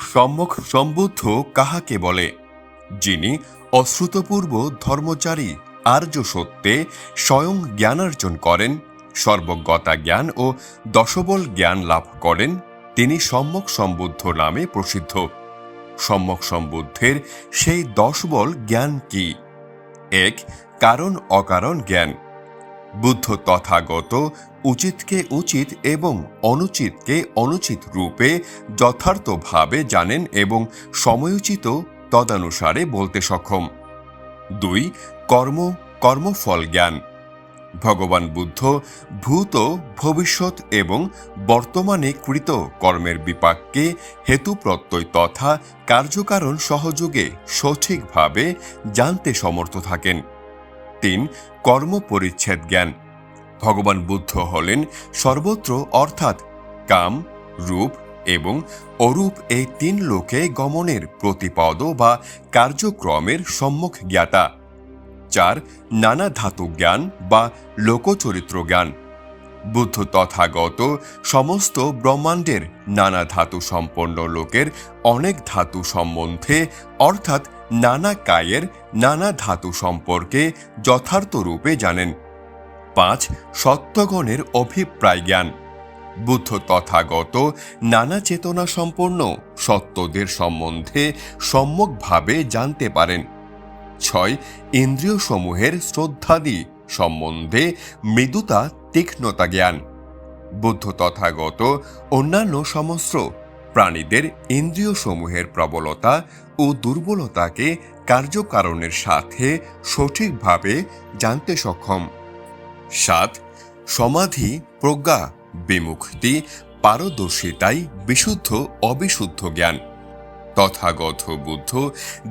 সম্মুখ সম্বুদ্ধ কাহাকে বলে? যিনি অশ্রুতপূর্ব ধর্মচারী, আর্য সত্যে স্বয়ং জ্ঞানার্জন করেন, সর্বজ্ঞতা জ্ঞান ও দশবল জ্ঞান লাভ করেন, তিনি সম্যক সম্বুদ্ধ নামে প্রসিদ্ধ। সম্যক সম্বুদ্ধের সেই দশবল জ্ঞান কি? এক, কারণ অকারণ জ্ঞান। বুদ্ধ তথাগত উচিতকে উচিত এবং অনুচিতকে অনুচিত রূপে যথার্থভাবে জানেন এবং সময়োচিত তদানুসারে বলতে সক্ষম। দুই, কর্ম, কর্মফল জ্ঞান। ভগবান বুদ্ধ ভূত, ভবিষ্যৎ এবং বর্তমানে কৃত কর্মের বিপাককে হেতু প্রত্যয় তথা কার্যকারণ সহযোগে সঠিকভাবে জানতে সমর্থ থাকেন। তিন কর্ম পরিচ্ছেদ জ্ঞান। ভগবান বুদ্ধ হলেন সর্বত্র অর্থাৎ কাম, রূপ এবং অরূপ এই তিন লোকে গমনের প্রতিপদ বা কার্যক্রমের সম্মুখ জ্ঞাতা। চার, নানা ধাতু জ্ঞান বা লোকচরিত্র জ্ঞান। বুদ্ধ তথাগত সমস্ত ব্রহ্মাণ্ডের নানা ধাতু সম্পন্ন লোকের অনেক ধাতু সম্বন্ধে অর্থাৎ নানা কায়ের, নানা ধাতু সম্পর্কে যথার্থ রূপে জানেন। পাঁচ, সত্যগণের অভিপ্রায় জ্ঞান। বুদ্ধ তথাগত, নানা চেতনা সম্পন্ন, সত্যদের সম্বন্ধে সম্যকভাবে জানতে পারেন। ছয় ইন্দ্রিয় সমূহের শ্রদ্ধাদি সম্বন্ধে মৃদুতা তীক্ষ্ণতা জ্ঞান। বুদ্ধ তথাগত, অন্যান্য সমস্ত প্রাণীদের ইন্দ্রিয় সমূহের প্রবলতা ও দুর্বলতাকে কার্যকারণের সাথে সঠিকভাবে জানতে সক্ষম। সাত, সমাধি, প্রজ্ঞা, বিমুক্তি, পারদর্শিতাই বিশুদ্ধ, অবিশুদ্ধ জ্ঞান। তথাগত বুদ্ধ,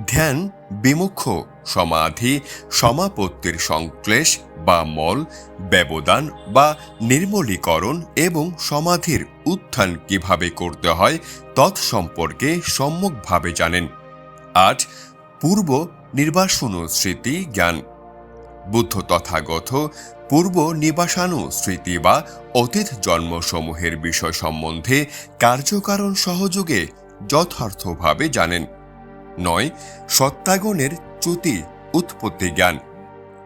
ধ্যান, বিমুখ, সমাধি, সমাপত্তির সংশ্লেষ বা মল ব্যবদান বা নির্মলীকরণ এবং সমাধির উত্থান কীভাবে করতে হয় তৎসম্পর্কে সম্যকভাবে জানেন। আজ পূর্ব নির্বাসন স্মৃতি জ্ঞান। বুদ্ধ তথাগত পূর্ব নিবাসানু স্মৃতি বা অতীত জন্মসমূহের বিষয় সম্বন্ধে কার্যকারণ সহযোগে যথার্থভাবে জানেন। নয়, সত্যাগণের চ্যুতি উৎপত্তি জ্ঞান।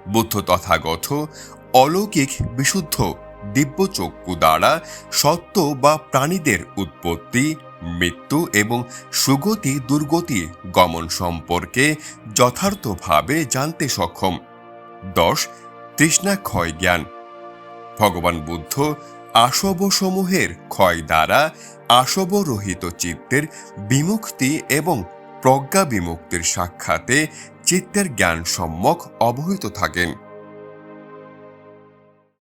বুদ্ধ তথাগত, অলৌকিক, বিশুদ্ধ, দিব্যচক্ষু দ্বারা সত্য বা প্রাণীদের উৎপত্তি, মৃত্যু এবং সুগতি, দুর্গতি গমন সম্পর্কে যথার্থভাবে জানতে সক্ষম। দশ, তৃষ্ণাক্ষয় জ্ঞান। ভগবান বুদ্ধ আসবসমূহের ক্ষয় দ্বারা আসবরহিত চিত্তের বিমুক্তি এবং প্রজ্ঞা বিমুক্তির সাক্ষাতে চিত্তের জ্ঞান সম্মক অবহিত থাকেন।